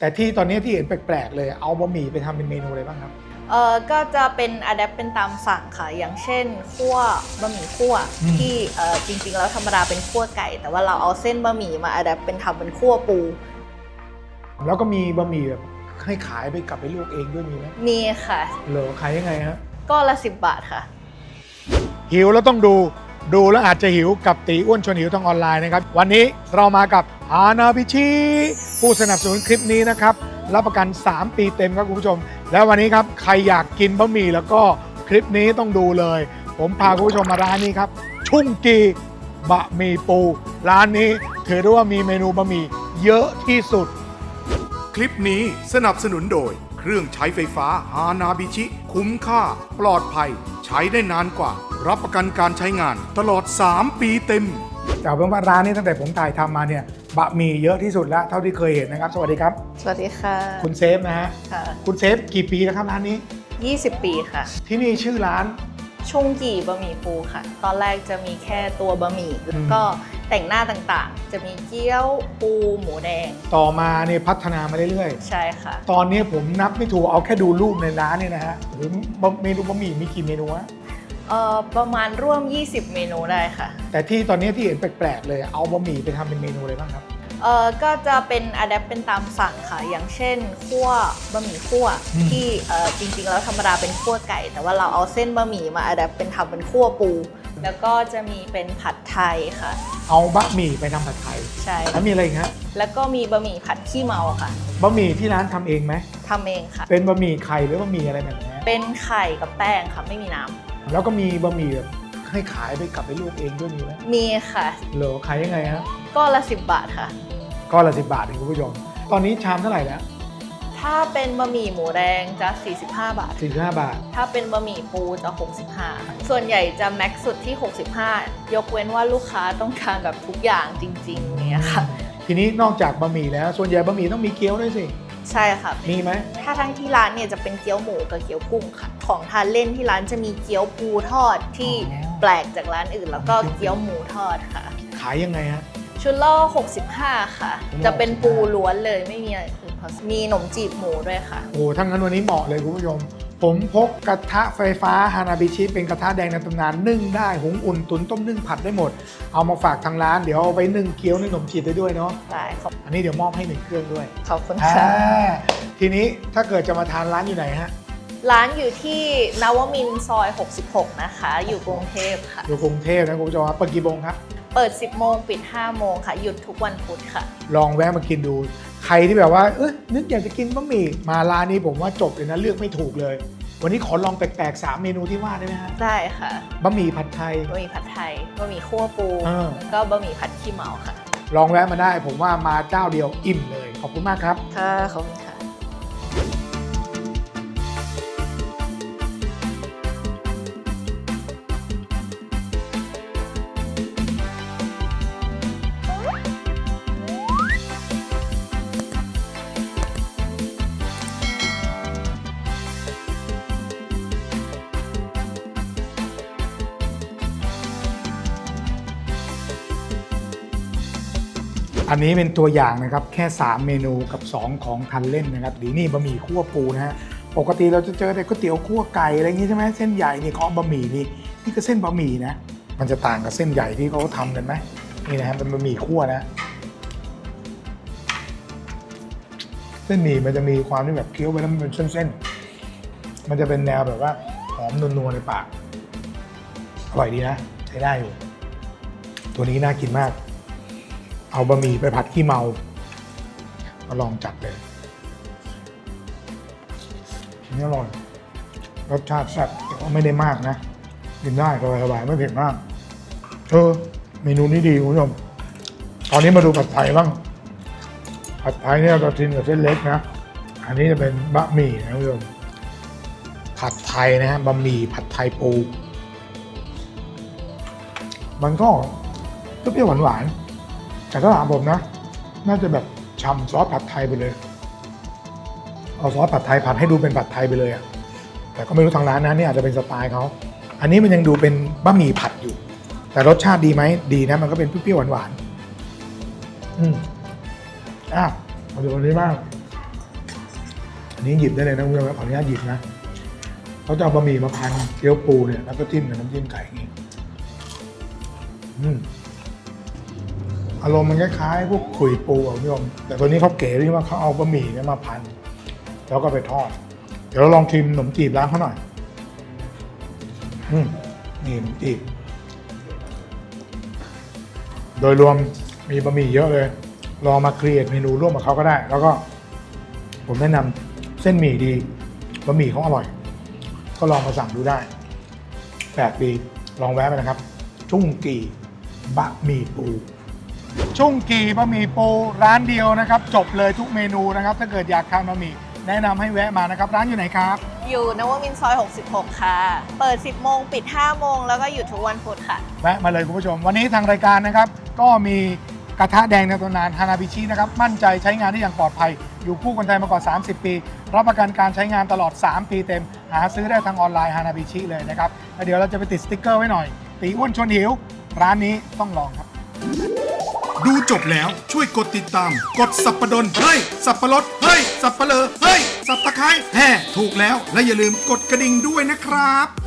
แต่ที่ตอนนี้ที่เห็นแปลกๆเลยเอาบะหมี่ไปทำเป็นเมนูอะไรบ้างครับ เออก็จะเป็นอะแดปเป็นตามสั่งค่ะ อย่างเช่นคั่วบะหมี่คั่วอืม ที่เออจริงๆ แล้วธรรมดาเป็นคั่วไก่ แต่ว่าเราเอาเส้นบะหมี่มาอะแดปเป็นทำเป็นคั่วปู แล้วก็มีบะหมี่แบบให้ขายไปกลับไปลวกเองด้วยมีไหมมีค่ะ เหรอขายยังไงฮะก็ละสิบบาทค่ะ หิวแล้วต้องดู ดูแล้วอาจจะหิวกับตีอ้วนชวนหิวทางออนไลน์นะครับ วันนี้เรามากับฮานาบิชิ ผู้สนับสนุนคลิปนี้นะครับ รับประกัน 3 ปีเต็มครับคุณผู้ชม แล้ววันนี้ครับ ใครอยากกินบะหมี่แล้วก็คลิปนี้ต้องดูเลย ผมพาคุณผู้ชมมาร้านนี้ครับ ชุ่งกีบะหมี่ปู ร้านนี้ถือได้ว่ามีเมนูบะหมี่เยอะที่สุด คลิปนี้สนับสนุนโดย เครื่องใช้ไฟฟ้าฮานาบิชิ คุ้มค่า ปลอดภัย ใช้ได้นานกว่า รับประกันการใช้งานตลอด 3 ปีเต็ม แต่เอาเป็นว่าร้านนี้ตั้งแต่ผมถ่ายทำมาเนี่ยบะหมี่เยอะที่สุดแล้วเท่าที่เคยเห็นนะครับ สวัสดีครับ สวัสดีค่ะ คุณเซฟนะฮะค่ะ คุณเซฟกี่ปีแล้วครับร้านนี้ 20 ปีค่ะ ที่นี่ชื่อร้าน ชุ่งกี่บะหมี่ปูค่ะ ตอนแรกจะมีแค่ตัวบะหมี่แล้วก็แต่งหน้าต่างๆ จะมีเกี๊ยวปูหมูแดง ต่อมาเนี่ยพัฒนามาเรื่อยใช่ค่ะ ๆ ตอนนี้ผมนับไม่ถูกเอาแค่ดูรูปในร้านเนี่ยนะฮะหรือบะเมนูบะหมี่มีกี่เมนูฮะ เอ่อประมาณร่วม 20 เมนูได้ค่ะแต่ที่ตอนนี้ที่เห็นแปลกๆเลยเอาบะหมี่ไปทำเป็นเมนูอะไรบ้างครับ เอ่อก็จะเป็นอะแดปเป็นตามสั่งค่ะ อย่างเช่นคั่วบะหมี่คั่วอืม ที่เอ่อจริงๆแล้วธรรมดาเป็นคั่วไก่ แต่ว่าเราเอาเส้นบะหมี่มาอะแดปเป็นทำเป็นคั่วปู แล้วก็จะมีเป็นผัดไทยค่ะ เอาบะหมี่ไปทำผัดไทยใช่แล้วมีอะไรอีกฮะแล้วก็มีบะหมี่ผัดขี้เมาค่ะบะหมี่ที่ร้านทำเองไหมทำเองค่ะ เป็นบะหมี่ไข่หรือบะหมี่อะไรแบบนี้เป็นไข่กับแป้งค่ะไม่มีน้ำ แล้วก็มีบะหมี่แบบให้ขายไปกลับไปลวกเองด้วยมีไหมมีค่ะ เหรอขายยังไงฮะก็ละ10บาทค่ะก็ละสิบบาทเองคุณผู้ชม ตอนนี้ชามเท่าไหร่แล้วถ้าเป็นบะหมี่หมูแดงจะ 45 บาท สี่ห้าบาท ถ้าเป็นบะหมี่ปูจะ 65 ส่วนใหญ่จะแม็กซ์สุดที่ 65 ยกเว้นว่าลูกค้าต้องการแบบทุกอย่างจริงๆเนี่ยค่ะ ทีนี้นอกจากบะหมี่แล้ว ส่วนใหญ่บะหมี่ต้องมีเกี๊ยวด้วยสิ ใช่ค่ะ มีไหม ถ้าทั้งที่ร้านเนี่ยจะเป็นเกี๊ยวหมูกับเกี๊ยวกุ้งค่ะ ของทานเล่นที่ร้านจะมีเกี๊ยวปูทอดที่อ๋อ แปลกจากร้านอื่น แล้วก็เกี๊ยวหมูทอดค่ะ ขายยังไงฮะ ชุดละ65 ค่ะ ชุดละจะเป็นปู65ล้วนเลยไม่มีอะไรอื่นผสมมีขนมจีบหมูด้วยค่ะ โอ้โหทั้งนั้นวันนี้เหมาะเลยคุณผู้ชม ผมพกกระทะไฟฟ้าฮานาบิชิเป็นกระทะแดงในตำนานนึ่งได้หุงอุ่นตุนต้มนึ่งผัดได้หมด เอามาฝากทางร้านเดี๋ยวเอาไปนึ่งเกี๊ยวนึ่งขนมจีบได้ด้วยเนาะได้ขอบอันนี้เดี๋ยวมอบให้หนึ่งเครื่องด้วยขอบคุณอ่าค่ะทีนี้ถ้าเกิดจะมาทานร้านอยู่ไหนฮะร้านอยู่ที่นวมินทร์ซอย 66 นะคะ อยู่กรุงเทพค่ะ อยู่กรุงเทพนะคุณผู้ชมครับเปิดกี่โมงครับ เปิด 10 โมงปิด 5 โมงค่ะ หยุดทุกวันพุธค่ะ ลองแวะมากินดู ใครที่แบบว่าเอ้ยนึกอยากจะกินบะหมี่มาร้านนี้ผมว่าจบเลยนะเลือกไม่ถูกเลย วันนี้ขอลองแปลกๆ 3 เมนูที่ว่าได้ไหมฮะได้ค่ะบะหมี่ผัดไทย บะหมี่ผัดไทยบะหมี่คั่วปูอ่า แล้วก็บะหมี่ผัดขี้เมาค่ะลองแวะมาได้ ผมว่ามาเจ้าเดียวอิ่มเลย ขอบคุณมากครับ ค่ะขอบคุณค่ะ อันนี้เป็นตัวอย่างนะครับแค่ 3 เมนูกับ 2 ของทันเล่นนะครับดีนี่บะหมี่คั่วปูนะฮะปกติเราจะเจอแต่ก๋วยเตี๋ยวคั่วไก่อะไรอย่างงี้ใช่ไหมเส้นใหญ่นี่เขาบะหมี่นี่นี่ก็เส้นบะหมี่นะมันจะต่างกับเส้นใหญ่ที่เขาทำกันไหมนี่นะฮะเป็นบะหมี่คั่วนะ เส้นหมี่มันจะมีความที่แบบเคี้ยวไปแล้วมันเป็นเส้นๆมันจะเป็นแนวแบบว่าหอมนัวๆในปากอร่อยดีนะใช้ได้อยู่ตัวนี้น่ากินมาก เอาบะหมี่ไปผัดขี้เมามาลองจัดเลยนี่อร่อยรสชาติแซ่บแต่ว่าไม่ได้มากนะกินได้สบายๆไม่เผ็ดมากเออเมนูนี้ดีคุณผู้ชมตอนนี้มาดูผัดไทยบ้างผัดไทยเนี่ยเราทินกับเส้นเล็กนะอันนี้จะเป็นบะหมี่นะคุณผู้ชมผัดไทยนะฮะบะหมี่ผัดไทยปู มันก็เปรี้ยวหวานๆ แต่ถ้าถามผมนะ น่าจะแบบชำซอสผัดไทยไปเลย เอาซอสผัดไทยผัดให้ดูเป็นผัดไทยไปเลยอะแต่ก็ไม่รู้ทางร้านนะนี่อาจจะเป็นสไตล์เขาอันนี้มันยังดูเป็นบะหมี่ผัดอยู่ แต่รสชาติดีไหมดีนะ มันก็เป็นเปรี้ยวหวานๆอืมอะมาดูอันนี้บ้างอันนี้หยิบได้เลยนะคุณผู้ชมขออนุญาตหยิบนะเขาจะเอาบะหมี่มาพันเกี๊ยวปูเนี่ยแล้วก็จิ้มกับน้ำจิ้มไก่องนี้อืม อารมณ์มันคล้ายๆพวกขุยปูอะคุณผู้ชมแต่ตัวนี้เขาเก๋ที่ว่าเขาเอาบะหมี่เนี่ยมาพัน แล้วก็ไปทอด เดี๋ยวเราลองชิมขนมจีบร้านเขาหน่อย อืมนี่ขนมจีบ โดยรวมมีบะหมี่เยอะเลย ลองมาครีเอทเมนูร่วมกับเขาก็ได้ แล้วก็ ผมแนะนำเส้นหมี่ดีบะหมี่เขาอร่อย ก็ลองมาสั่งดูได้แปลกดีลองแวะไปนะครับชุ่งกีบะหมี่ปู ชุ่งกีบะหมี่ปูร้านเดียวนะครับ จบเลยทุกเมนูนะครับ ถ้าเกิดอยากทานบะหมี่แนะนำให้แวะมานะครับ ร้านอยู่ไหนครับ อยู่นวมินทร์ซอย 66 ค่ะ เปิด 10 โมง ปิด 5 โมง แล้วก็หยุดทุกวันพุธค่ะ แวะมาเลยคุณผู้ชม วันนี้ทางรายการนะครับ ก็มีกระทะแดงในตำนานฮานาบิชินะครับ มั่นใจใช้งานได้อย่างปลอดภัย อยู่คู่คนไทยมากว่า 30 ปี รับประกันการใช้งานตลอด 3 ปีเต็ม หาซื้อได้ทางออนไลน์ฮานาบิชิเลยนะครับแล้วเดี๋ยวเราจะไปติดสติ๊กเกอร์ไว้หน่อย ตีอ้วนชวนหิว ร้านนี้ต้องลองครับ ดูจบแล้วช่วยกดติดตาม กดสับประดนเฮ้ย สับประรดเฮ้ย สับปะเลอเฮ้ย สับตะไคร้แห่ถูกแล้วและอย่าลืมกดกระดิ่งด้วยนะครับ